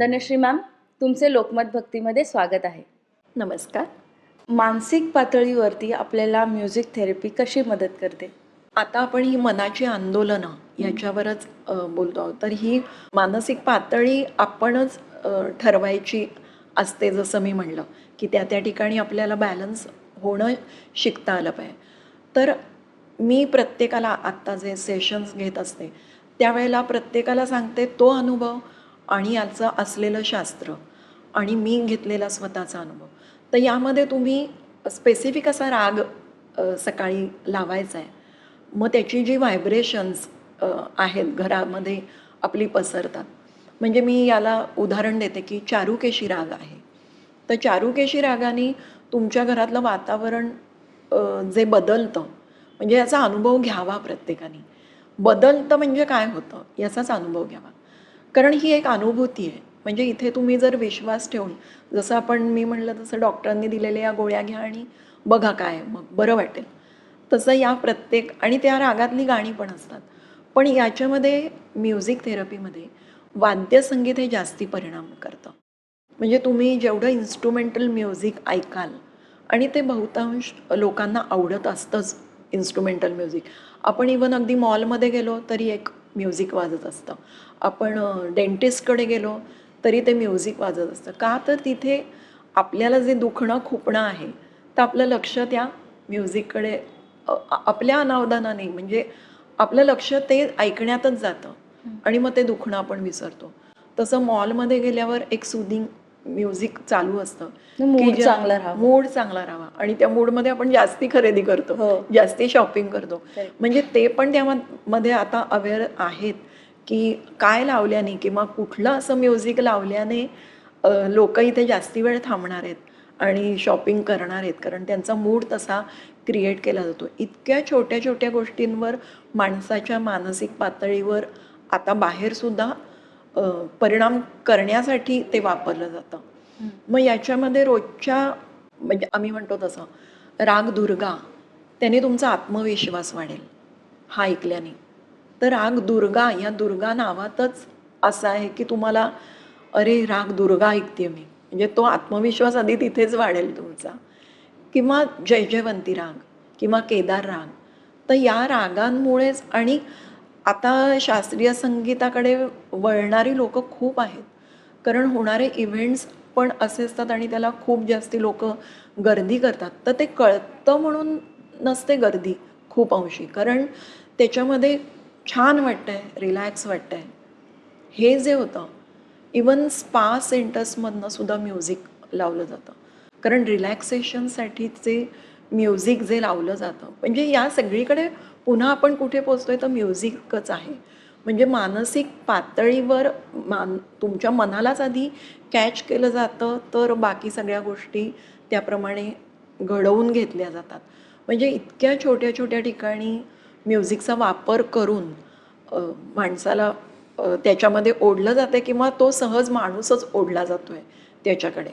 Dhanashree ma'am तुमचे लोकमत भक्तीमध्ये स्वागत आहे. नमस्कार. मानसिक पातळीवरती आपल्याला म्युझिक थेरपी कशी मदत करते? आता आपण ही मनाची आंदोलनं याच्यावरच बोलतो आहोत. तर ही मानसिक पातळी आपणच ठरवायची असते जसं मी म्हणलं की त्या त्या ठिकाणी आपल्याला बॅलन्स होणं शिकता आलं पाहिजे. तर मी प्रत्येकाला आत्ता जे सेशन्स घेत असते त्यावेळेला प्रत्येकाला सांगते तो अनुभव आणि याचं असलेलं शास्त्र आणि मी घेतलेला स्वतःचा अनुभव. तर यामध्ये तुम्ही स्पेसिफिक असा राग सकाळी लावायचा आहे मग त्याची जी व्हायब्रेशन्स आहेत घरामध्ये आपली पसरतात. म्हणजे मी याला उदाहरण देते की चारुकेशी राग आहे. तर चारुकेशी रागाने तुमच्या घरातलं वातावरण जे बदलतं म्हणजे याचा अनुभव घ्यावा प्रत्येकाने. बदलतं म्हणजे काय होतं? याचाच अनुभव घ्यावा. कारण ही एक अनुभूती आहे. म्हणजे इथे तुम्ही जर विश्वास ठेवून जसं आपण मी म्हणलं तसं डॉक्टरांनी दिलेल्या या गोळ्या घ्या आणि बघा काय मग बरं वाटेल. तसं या प्रत्येक आणि त्या रागातली गाणी पण असतात. पण याच्यामध्ये म्युझिक थेरपीमध्ये वाद्यसंगीत हे जास्ती परिणाम करतं. म्हणजे तुम्ही जेवढं इन्स्ट्रुमेंटल म्युझिक ऐकाल आणि ते बहुतांश लोकांना आवडत असतंच इन्स्ट्रुमेंटल म्युझिक. आपण इवन अगदी मॉलमध्ये गेलो तरी एक म्युझिक वाजत असतं. आपण डेंटिस्टकडे गेलो तरी ते म्युझिक वाजत असतं. का तर तिथे आपल्याला जे दुखणं खुपणं आहे तर आपलं लक्ष त्या म्युझिककडे आपल्या अनावधानाने म्हणजे आपलं लक्ष ते ऐकण्यातच जातं. आणि मग ते दुखणं आपण विसरतो. तसं मॉलमध्ये गेल्यावर एक सुदिंग म्युझिक चालू असतं मूड चांगला राहावा. मूड चांगला राहावा आणि त्या मूडमध्ये आपण जास्ती खरेदी करतो हो. जास्ती शॉपिंग करतो. म्हणजे ते पण त्यामध्ये आता अवेअर आहेत की काय लावल्याने किंवा कुठलं असं म्युझिक लावल्याने लोक इथे जास्ती वेळ थांबणार आहेत आणि शॉपिंग करणार आहेत कारण त्यांचा मूड तसा क्रिएट केला जातो इतक्या छोट्या छोट्या गोष्टींवर माणसाच्या मानसिक पातळीवर आता बाहेरसुद्धा परिणाम करण्यासाठी ते वापरलं जातं. मग याच्यामध्ये रोजच्या म्हणजे आम्ही म्हणतो तसं राग दुर्गा त्याने तुमचा आत्मविश्वास वाढेल. हा ऐकल्याने. तर राग दुर्गा या दुर्गा नावातच असं आहे की तुम्हाला अरे राग दुर्गा ऐकते मी. म्हणजे तो आत्मविश्वास आधी तिथेच वाढेल तुमचा. किंवा जयजयवंती राग किंवा केदार राग. तर या रागांमुळेच आणि आता शास्त्रीय संगीताकडे वळणारी लोकं खूप आहेत. कारण होणारे इव्हेंट्स पण असे असतात आणि त्याला खूप जास्ती लोक गर्दी करतात. तर ते कळतं म्हणून नसते गर्दी खूप अंशी. कारण त्याच्यामध्ये छान वाटतंय रिलॅक्स वाटतंय. हे जे होतं इवन स्पा सेंटर्समधनं सुद्धा म्युझिक लावलं जातं. कारण रिलॅक्सेशनसाठीचे म्युझिक जे लावलं जातं. म्हणजे या सगळीकडे पुन्हा आपण कुठे पोचतोय तर म्युझिकच आहे. म्हणजे मानसिक पातळीवर मान तुमच्या मनालाच आधी कॅच केलं जातं तर बाकी सगळ्या गोष्टी त्याप्रमाणे घडवून घेतल्या जातात. म्हणजे इतक्या छोट्या छोट्या ठिकाणी म्युझिकचा वापर करून माणसाला त्याच्यामध्ये ओढलं जातं किंवा तो सहज माणूसच ओढला जातो आहे त्याच्याकडे.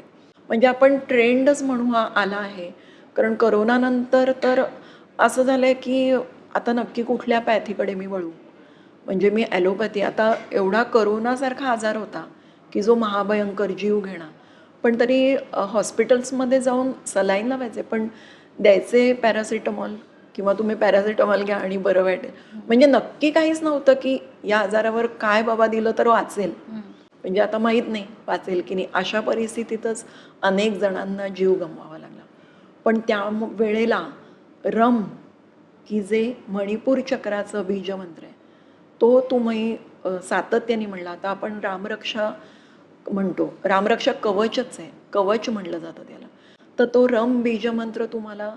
म्हणजे आपण ट्रेंडच म्हणू हा आला आहे. कारण करोनानंतर तर असं झालं आहे की आता नक्की कुठल्या पॅथीकडे मी वळू? म्हणजे मी ॲलोपॅथी. आता एवढा करोनासारखा आजार होता की जो महाभयंकर जीव घेणा पण तरी हॉस्पिटल्समध्ये जाऊन सलाईन लावायचे. पण द्यायचे पॅरासिटामॉल किंवा तुम्ही पॅरासिटामॉल घ्या आणि बरं वाटेल. म्हणजे नक्की काहीच नव्हतं की या आजारावर काय बाबा दिलं तर वाचेल. म्हणजे आता माहीत नाही वाचेल की नाही. अशा परिस्थितीतच अनेक जणांना जीव गमवावा पण त्या वेळेला रम की जे मणिपूर चक्राचं बीजमंत्र आहे तो तुम्ही सातत्याने म्हणला. आता आपण रामरक्षा म्हणतो. रामरक्षा कवचच आहे. कवच म्हणलं जातं त्याला. तर तो रम बीजमंत्र तुम्हाला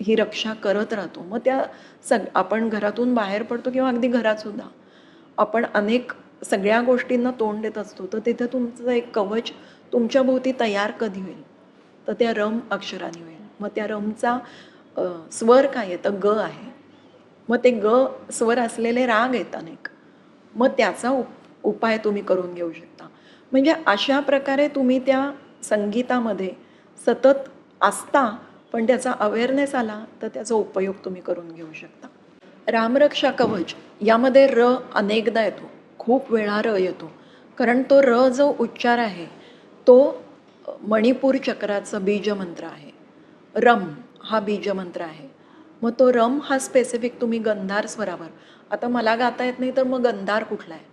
ही रक्षा करत राहतो. मग त्या सग आपण घरातून बाहेर पडतो किंवा अगदी घरातसुद्धा आपण अनेक सगळ्या गोष्टींना तोंड देत असतो तर तिथे तुमचं एक कवच तुमच्या भोवती तयार कधी होईल? तर त्या रम अक्षराने होईल. मग त्या रमचा स्वर काय येतं ग आहे. मग ते ग स्वर असलेले राग आहेत अनेक. मग त्याचा उप उपाय तुम्ही करून घेऊ शकता. म्हणजे अशा प्रकारे तुम्ही त्या संगीतामध्ये सतत असता पण त्याचा अवेअरनेस आला तर त्याचा उपयोग तुम्ही करून घेऊ शकता. रामरक्षा कवच यामध्ये र अनेकदा येतो. खूप वेळा र येतो. कारण तो र जो उच्चार आहे तो मणिपूर चक्राचं बीजमंत्र आहे. रम हा बीजमंत्र आहे. मग तो रम हा स्पेसिफिक तुम्ही गंधार स्वरावर. आता मला गाता येत नाही तर मग गंधार कुठला आहे?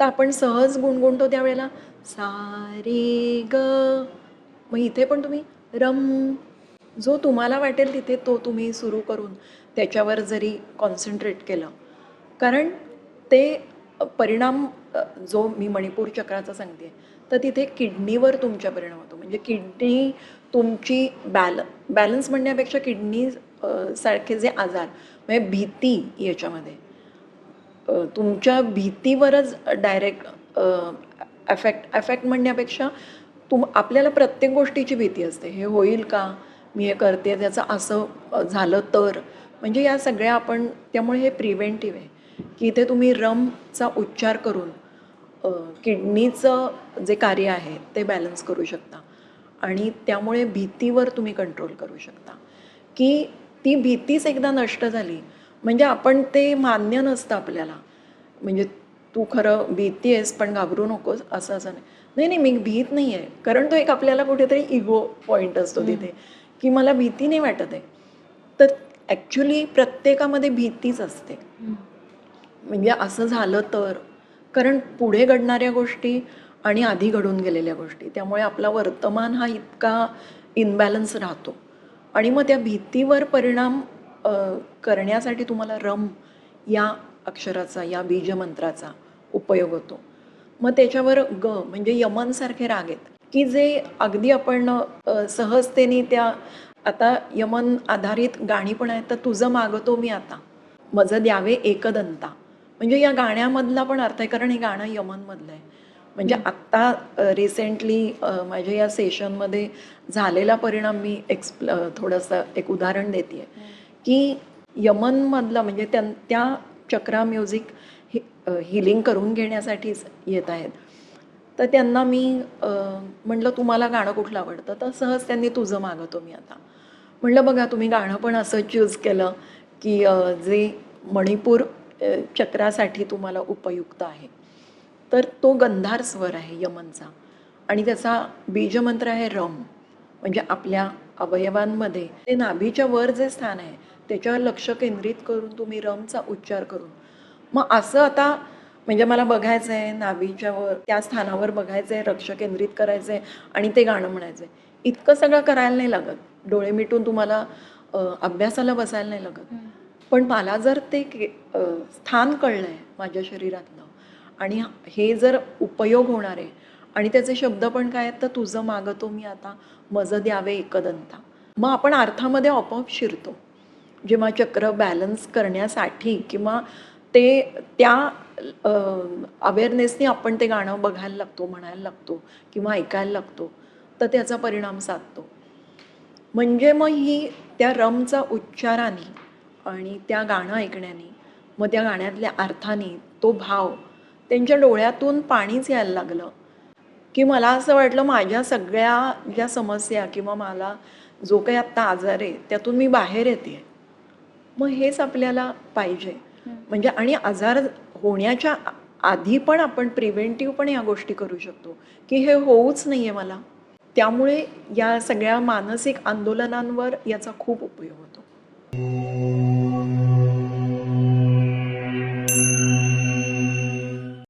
तर आपण सहज गुणगुणतो त्यावेळेला. सारे ग. मग इथे पण तुम्ही रम. जो तुम्हाला वाटेल तिथे तो तुम्ही सुरू करून त्याच्यावर जरी कॉन्सन्ट्रेट केलं. कारण ते परिणाम जो मी मणिपूर चक्राचा सांगते तर तिथे किडनीवर तुमच्या परिणाम होतो. म्हणजे किडनी तुमची बॅल बॅलन्स म्हणण्यापेक्षा किडनी सारखे जे आजार म्हणजे भीती याच्यामध्ये. तुमच्या भीतीवरच डायरेक्ट अफेक्ट अफेक्ट म्हणण्यापेक्षा तुम आपल्याला प्रत्येक गोष्टीची भीती असते. हे होईल का? मी हे करते त्याचं असं झालं तर. म्हणजे या सगळ्या आपण त्यामुळे हे प्रिव्हेंटिव्ह आहे. की इथे तुम्ही रमचा उच्चार करून किडनीचं जे कार्य आहे ते बॅलन्स करू शकता. आणि त्यामुळे भीतीवर तुम्ही कंट्रोल करू शकता. की ती भीतीच एकदा नष्ट झाली म्हणजे आपण ते मान्य नसतं आपल्याला. म्हणजे तू खरं भीती आहेस पण घाबरू नकोस असं असं नाही. नाही नाही मी भीत नाही आहे कारण तो एक आपल्याला कुठेतरी इगो पॉईंट असतो तिथे की मला भीती नाही वाटत आहे. तर ॲक्च्युली प्रत्येकामध्ये भीतीच असते. म्हणजे असं झालं तर. कारण पुढे घडणाऱ्या गोष्टी आणि आधी घडून गेलेल्या गोष्टी. त्यामुळे आपला वर्तमान हा इतका इनबॅलन्स राहतो. आणि मग त्या भीतीवर परिणाम करण्यासाठी तुम्हाला रम या अक्षराचा या बीजमंत्राचा उपयोग होतो. मग त्याच्यावर ग म्हणजे यमनसारखे राग आहेत. की जे अगदी आपण सहजतेने त्या आता यमन आधारित गाणी पण आहेत तर तुझं मागतो मी आता. मज द्यावे एकदंता. म्हणजे या गाण्यामधला पण अर्थ आहे कारण हे गाणं यमनमधलं आहे. म्हणजे आत्ता रिसेंटली माझ्या या सेशनमध्ये झालेला परिणाम मी एक्सप्ल थोडंसं एक उदाहरण देते की यमनमधलं म्हणजे त्या त्या चक्रा म्युझिक हि हिलिंग करून घेण्यासाठीच येत आहेत. तर त्यांना मी म्हटलं तुम्हाला गाणं कुठलं आवडतं? तर सहज त्यांनी तुझं मागवतो मी आता. म्हटलं बघा तुम्ही गाणं पण असं चूज केलं की जे मणिपूर चक्रासाठी तुम्हाला उपयुक्त आहे. तर तो गंधार स्वर आहे यमनचा. आणि त्याचा बीजमंत्र आहे रम. म्हणजे आपल्या अवयवांमध्ये ते नाभीच्या वर जे स्थान आहे त्याच्यावर लक्ष केंद्रित करून तुम्ही रमचा उच्चार करून. मग असं आता म्हणजे मला बघायचं आहे नाभीच्या वर त्या स्थानावर बघायचं आहे लक्ष केंद्रित करायचं आहे आणि ते गाणं म्हणायचं आहे इतकं सगळं करायला नाही लागत. डोळे मिटून तुम्हाला अभ्यासाला बसायला नाही लागत. पण मला जर ते स्थान कळलं आहे माझ्या शरीरातलं आणि हे जर उपयोग होणार आहे आणि त्याचे शब्द पण काय आहेत तर तुझं मागतो मी आता मज द्यावे एकदंता. मग आपण अर्थामध्ये आपोआप शिरतो. जेव्हा चक्र बॅलन्स करण्यासाठी किंवा ते त्या अवेअरनेसने आपण ते गाणं बघायला लागतो म्हणायला लागतो किंवा ऐकायला लागतो तर त्याचा परिणाम साधतो. म्हणजे मग ही त्या रमचा उच्चाराने आणि त्या गाणं ऐकण्याने मग त्या गाण्यातल्या अर्थाने तो भाव त्यांच्या डोळ्यातून पाणीच यायला लागलं. की मला असं वाटलं माझ्या सगळ्या ज्या समस्या किंवा मला जो काही आत्ता आजार आहे त्यातून मी बाहेर येते. मग हेच आपल्याला पाहिजे. म्हणजे आणि आजार होण्याच्या आधी पण आपण प्रिव्हेंटिव्ह पण या गोष्टी करू शकतो. की हे होऊच नाही आहे मला. त्यामुळे या सगळ्या मानसिक आंदोलनांवर याचा खूप उपयोग होतो.